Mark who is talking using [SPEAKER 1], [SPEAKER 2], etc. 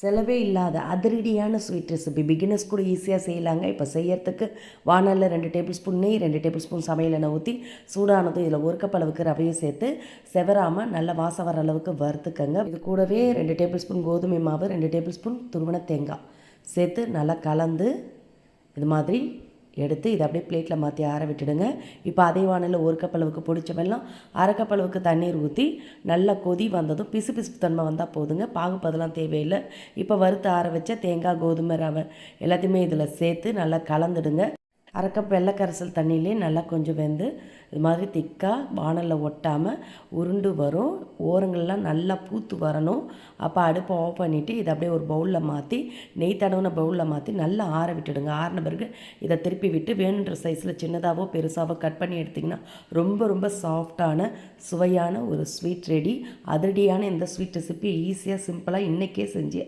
[SPEAKER 1] செலவே இல்லாத அதிரடியான ஸ்வீட் ரெசிபி பிகினர்ஸ் கூட ஈஸியாக செய்யலாங்க. இப்போ செய்யறதுக்கு வானலில் ரெண்டு டேபிள் ஸ்பூன் நெய் ரெண்டு டேபிள் ஸ்பூன் சமையல் எண்ணெய் ஊற்றி சூடானதும் இதில் ஒரு கப் அளவுக்கு ரவையும் சேர்த்து செவராமல் நல்ல வாசம் வர அளவுக்கு வறுத்துக்கங்க. இது கூடவே ரெண்டு டேபிள் ஸ்பூன் கோதுமை மாவு ரெண்டு டேபிள் ஸ்பூன் துருவன தேங்காய் சேர்த்து நல்லா கலந்து இது மாதிரி எடுத்து இதை அப்படியே பிளேட்டில் மாற்றி ஆற விட்டுடுங்க. இப்போ அதே வானலில் ஒரு கப் அளவுக்கு பொடிச்ச அரை கப் அளவுக்கு தண்ணீர் ஊற்றி நல்லா கொதி வந்ததும் பிசு பிசுப்பு தன்மை வந்தால் போதுங்க. பாகுப்பதெல்லாம் தேவையில்லை. இப்போ வறுத்து ஆற வச்ச தேங்காய் கோதுமை ரவை எல்லாத்தையுமே இதில் சேர்த்து நல்லா கலந்துடுங்க. அரை கப் வெள்ளைக்கரைசல் தண்ணியிலே நல்லா கொஞ்சம் வெந்து இது மாதிரி திக்காக வானலில் ஒட்டாமல் உருண்டு வரும். ஓரங்கள்லாம் நல்லா பூத்து வரணும். அப்போ அடுப்பை ஆஃப் பண்ணிவிட்டு இதை அப்படியே ஒரு பவுலில் மாற்றி நெய் தடவின பவுலில் மாற்றி நல்லா ஆற விட்டுடுங்க. ஆறின பிறகு இதை திருப்பி விட்டு வேணுன்ற சைஸில் சின்னதாகவோ பெருசாகவோ கட் பண்ணி எடுத்திங்கன்னா ரொம்ப ரொம்ப சாஃப்டான சுவையான ஒரு ஸ்வீட் ரெடி அதிரடியான இந்த ஸ்வீட் ரெசிபி ஈஸியாக சிம்பிளாக இன்றைக்கே செஞ்சு